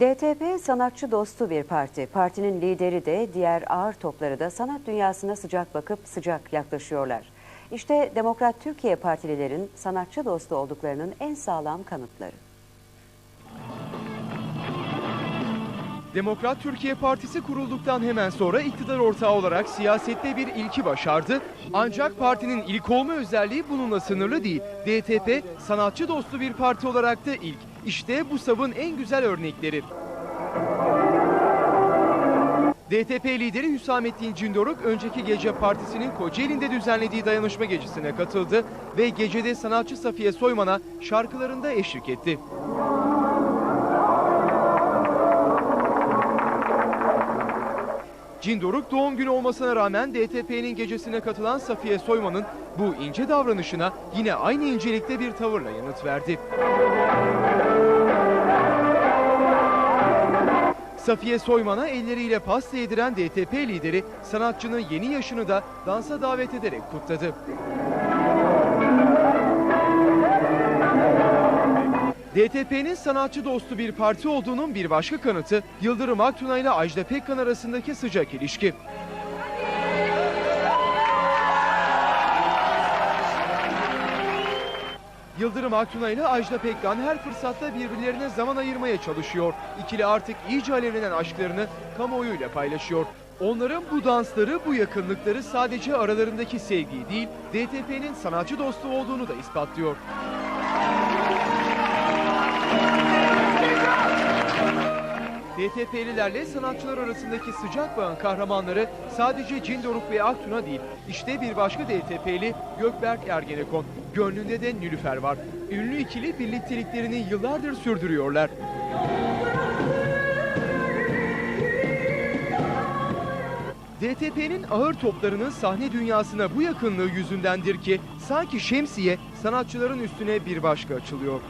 DTP sanatçı dostu bir parti. Partinin lideri de diğer ağır topları da sanat dünyasına sıcak bakıp sıcak yaklaşıyorlar. İşte Demokrat Türkiye partililerin sanatçı dostu olduklarının en sağlam kanıtları. Demokrat Türkiye Partisi kurulduktan hemen sonra iktidar ortağı olarak siyasette bir ilki başardı. Ancak partinin ilk olma özelliği bununla sınırlı değil. DTP sanatçı dostu bir parti olarak da ilk. İşte bu savın en güzel örnekleri. DTP lideri Hüsamettin Cindoruk önceki gece partisinin Kocaeli'nde düzenlediği dayanışma gecesine katıldı ve gecede sanatçı Safiye Soyman'a şarkılarında eşlik etti. Cindoruk doğum günü olmasına rağmen DTP'nin gecesine katılan Safiye Soyman'ın bu ince davranışına yine aynı incelikte bir tavırla yanıt verdi. Safiye Soyman'a elleriyle pasta yediren DTP lideri sanatçının yeni yaşını da dansa davet ederek kutladı. DTP'nin sanatçı dostu bir parti olduğunun bir başka kanıtı Yıldırım Aktunay ile Ajda Pekkan arasındaki sıcak ilişki. Yıldırım Aktunay ile Ajda Pekkan her fırsatta birbirlerine zaman ayırmaya çalışıyor. İkili artık iyice alevlenen aşklarını kamuoyuyla paylaşıyor. Onların bu dansları, bu yakınlıkları sadece aralarındaki sevgiyi değil, DTP'nin sanatçı dostu olduğunu da ispatlıyor. DTP'lilerle sanatçılar arasındaki sıcak bağın kahramanları sadece Cindoruk ve Aktuna değil. İşte bir başka DTP'li Gökberk Ergenekon. Gönlünde de Nülüfer var. Ünlü ikili birlikteliklerini yıllardır sürdürüyorlar. DTP'nin ağır toplarının sahne dünyasına bu yakınlığı yüzündendir ki sanki şemsiye sanatçıların üstüne bir başka açılıyor.